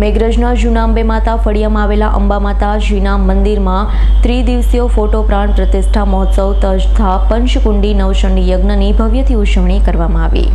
મેઘરજના જૂના અંબે માતા ફળિયામાં આવેલા અંબા માતાજીના મંદિરમાં ત્રિદિવસીય ફોટો પ્રાણ પ્રતિષ્ઠા મહોત્સવ તથા પંચકુંડી નવશંડી યજ્ઞની ભવ્યથી ઉજવણી કરવામાં આવી.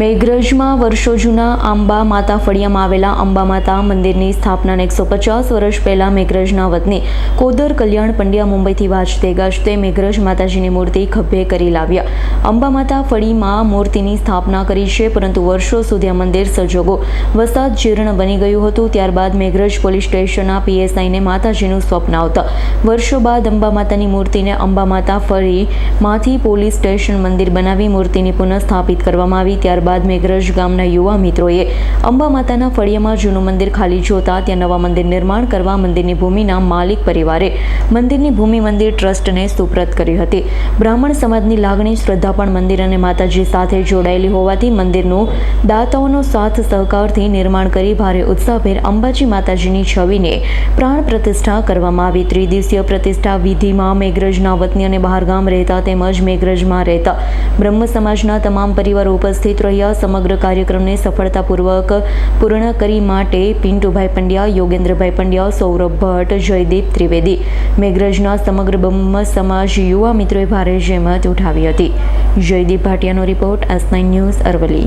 મેઘરજમાં વર્ષો જૂના અંબા માતા ફળિયામાં આવેલા અંબા માતા મંદિરની સ્થાપનાને એકસો પચાસ વર્ષ પહેલા મેઘરજના વતની કોદર કલ્યાણ પંડ્યા મુંબઈથી વાંચતે ગાજતે મેઘરજ માતાજીની મૂર્તિ ખભે કરી લાવ્યા. અંબા માતા ફળીમાં મૂર્તિની સ્થાપના કરી છે, પરંતુ વર્ષો સુધી આ મંદિર સંજોગો વસાત જીર્ણ બની ગયું હતું. ત્યારબાદ મેઘરજ પોલીસ સ્ટેશનના પીએસઆઈને માતાજીનું સ્વપ્ન આવતા. વર્ષો બાદ અંબા મૂર્તિને અંબા ફરી માથી પોલીસ સ્ટેશન મંદિર બનાવી મૂર્તિની પુનઃસ્થાપિત કરવામાં આવી. ત્યારબાદ મેઘરજ ગામના યુવા મિત્રોએ અંબા ફળિયામાં જૂનું મંદિર ખાલી જોતા ત્યાં નવા મંદિર નિર્માણ કરવા મંદિરની ભૂમિના માલિક પરિવારે મંદિરની ભૂમિ મંદિર ટ્રસ્ટને સુપ્રત કરી હતી. બ્રાહ્મણ સમાજની લાગણી, શ્રદ્ધા પણ મંદિર અને માતાજી સાથે જોડાયેલી હોવાથી મંદિરનું દાતાઓનો સાથ સહકારથી નિર્માણ કરી ભારે ઉત્સાહભેર અંબાજી માતાજીની છબીને પ્રાણ પ્રતિષ્ઠા કરવામાં આવી. ત્રિદિવસીય પ્રતિષ્ઠા વિધિમાં મેઘરજના વતની અને બહારગામ રહેતા તેમજ મેઘરજમાં રહેતા બ્રહ્મ સમાજના તમામ પરિવારો ઉપસ્થિત રહ્યા. સમગ્ર કાર્યક્રમને સફળતાપૂર્વક પૂર્ણ કરી માટે પિન્ટુભાઈ પંડ્યા, યોગેન્દ્રભાઈ પંડ્યા, સૌરભ ભટ્ટ, જયદીપ ત્રિવેદી મેઘરજના સમગ્ર બ્રહ્મ સમાજ યુવા મિત્રોએ ભારે જહેમત ઉઠાવી હતી. Jaydeep ભાટિયાનો report S nine news Aravalli.